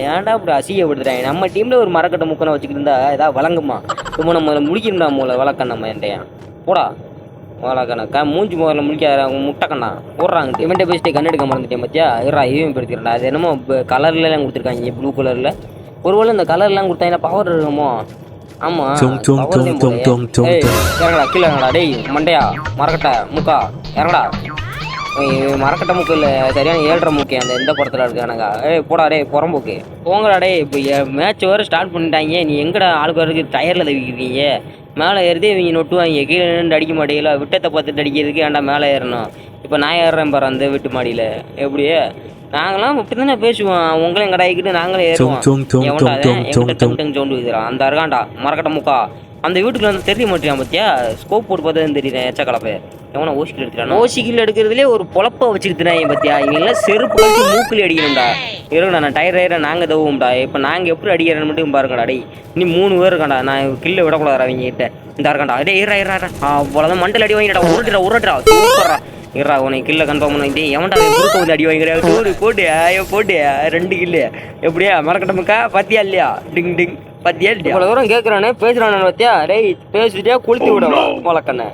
ஏன்டா இப்படி அசிங்கப்படுத்துறாங்க நம்ம டீம்ல ஒரு மரக்கட்டை முக்கனை வச்சுக்கிட்டு இருந்தா ஏதாவது வழங்குமா? சும்மா நம்ம முடிக்கணும்டா மூல வழக்க நம்ம என்டையா போடா. வழக்கண்ணா க மூஞ்சி முதல்ல முடிக்காத முட்டைக்கண்ணா. போடுறாங்க இவன்ட்ட பேசிட்டு கண் எடுக்க மறந்துட்டேன் பத்தியா இருடா இவன் படுத்திடுறா அது என்னமோ கலர்லாம் கொடுத்துருக்காங்க ப்ளூ கலர்ல ஒருவேளை இந்த கலர்லாம் கொடுத்தாங்கன்னா பவர் இருக்குமோ? ஆமா. இறங்கடா கீழே இறங்கடா. டேய் மண்டையா மரக்கட்டை முக்கா இறங்கடா. மரக்கட்டை முக்கு இல்லை சரியான ஏழ்ரை முக்கே அந்த எந்த படத்தில் இருக்கானுங்க ஏய் போடா டேய் புறம்போக்கு போங்கடா டேய் இப்போ மேட்ச் வேறு ஸ்டார்ட் பண்ணிட்டாங்க. நீ எங்கடா ஆளுக்கு வரைக்கும் டயரில் தவிக்கிறீங்க? மேலே ஏறுதே இவங்க நொட்டுவாங்க. கீழே நின்று அடிக்க மாட்டீங்களா? விட்டத்தை பார்த்துட்டு அடிக்கிறதுக்கு ஏன்டா மேலே ஏறணும்? இப்போ நான் ஏறுறேன் பாரு அந்த வீட்டு மாடியில். எப்படியே நாங்களாம் இப்படி தானே பேசுவோம். உங்களையும் கடாய்க்கிட்டு நாங்களே ஏறுவோம். எவன்டா டங் சவுண்டு அந்த இருக்கான்டா மரக்கட்ட முக்கா. அந்த வீட்டுக்குள்ள வந்து தெரிய மாட்டேன் பார்த்தியா ஸ்கோப் போட்டு பார்த்தா தெரியல எச்ச கலப்பை எவனா ஓசிக்கில் எடுத்துறான் ஓசிக்கில் எடுக்கிறதுலே ஒரு பொழப்ப வச்சுருத்துறாங்க பார்த்தியா இவங்கெல்லாம் செருப்பு கழிச்சு மூக்கில் அடிக்கணும்டா. இருங்கடா நான் டயர் டயரை நாங்கள் தவுவோம்டா இப்போ நாங்கள் எப்படி அடிக்கிறேன்னு மட்டும் பாருங்கடா டேய். நீ மூணு பேர் இருக்காண்டா நான் கில்ல விடக்கூடாது அவங்க கிட்ட. இந்த இருக்காண்டா டேய் இரா இரா அவ்வளோதான் மண்டல் அடி வாங்கிடா உருட்டுடா உருட்டுடா. சூப்பரா இருடா உனக்கு கில்ல கன்ஃபார்ம் பண்ணி. டேய் எவன்டா குறுக்க வந்து அடி வாங்கிக்கிறா? டூரு போட்டியா போட்டியா ரெண்டு கில்லு எப்படியா மறக்கட்டமுக்கா பார்த்தியா இல்லையா? டிங் டிங். பத்தியா இவ்வளோ தூரம் கேட்குறானே பேசுறானு பத்தியா? டேய் பேசிட்டே குளித்து விட வழக்கண்ணே